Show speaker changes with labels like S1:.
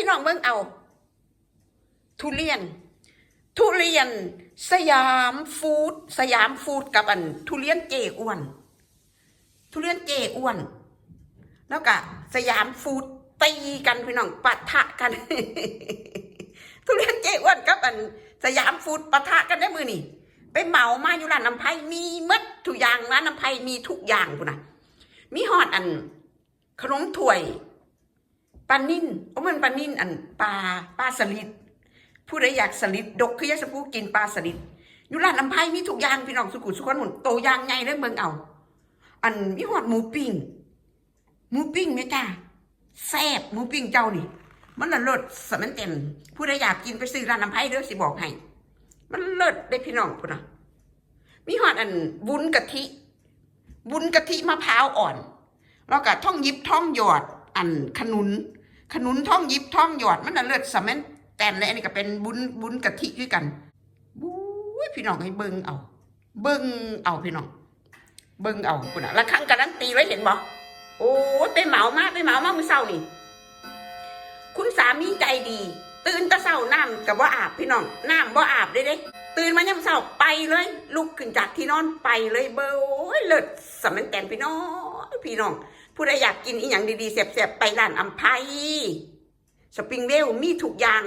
S1: พี่น้องเบิ่งเอา ทุเรียน ทุเรียน สยามฟู้ดสยามฟู้ดกับอัน ทุเรียนเจอ้วน ทุเรียนเจอ้วน แล้วก็สยามฟู้ดตีกันพี่น้องปะทะกัน ทุเรียนเจอ้วนกับอัน สยามฟู้ดปะทะกันได้มือนี่ไปเหมามาอยู่ร้านน้ำไผ่มีหมดทุกอย่างร้านน้ำไผ่มีทุกอย่างพุ่นนะมีฮอดอัน ขนมถ้วย ปลานิ่นโอ้มันปลานิ่นอันปลาปลาสลิดผู้ใดอยากสลิดดกคือยากสปูกินปลาสลิดอยู่ร้านน้ำไผ่มีทุกอย่างพี่น้องสุกุสุขคนหมุนโตอย่างใหญ่เลยเมืองเอา อันมีฮอดหมูปิ้งหมูปิ้งไหมจ้าแซ่บหมูปิ้งเจ้านี่ มันละเลิศสมันเต็มผู้ใดอยากกินไปซื้อร้านน้ำไผ่เด้อสิบอกให้มันเลิศได้พี่น้องพุ่นนะมีหอดอันวุ้นกะทิวุ้นกะทิมะพร้าวอ่อน แล้วก็ท่องยิบท่องหยอดอันขนุน ขนุนท่องยิบท่องหยอดมันน่ะเลิศสมันแต้มเลยอันนี้ก็เป็นวุ้นวุ้นกะทิด้วยกันบู๊ยพี่น้องให้เบิ่งเอา เบิ่งเอาพี่น้องเบิ่งเอาพุ่นน่ะละครั้งการันตีไว้เห็นบ่โอ้ไปเหมามาไปเหมามามื้อเช้านี่ คุณสามีใจดี ตื่นตะเช้าน้ำกับว่าอาบพี่น้องน้ำบ่อาบได้เด้ตื่นมายามเช้าไปเลย ลุกขึ้นจากที่นอนไปเลยเบอร์โอ้ยเลิศสำมันแตนพี่น้องพี่น้อง ผู้ใดอยากกินอีหยังดีๆเสียบๆไปร้านอัมไพสปริงเวลมีทุกอย่าง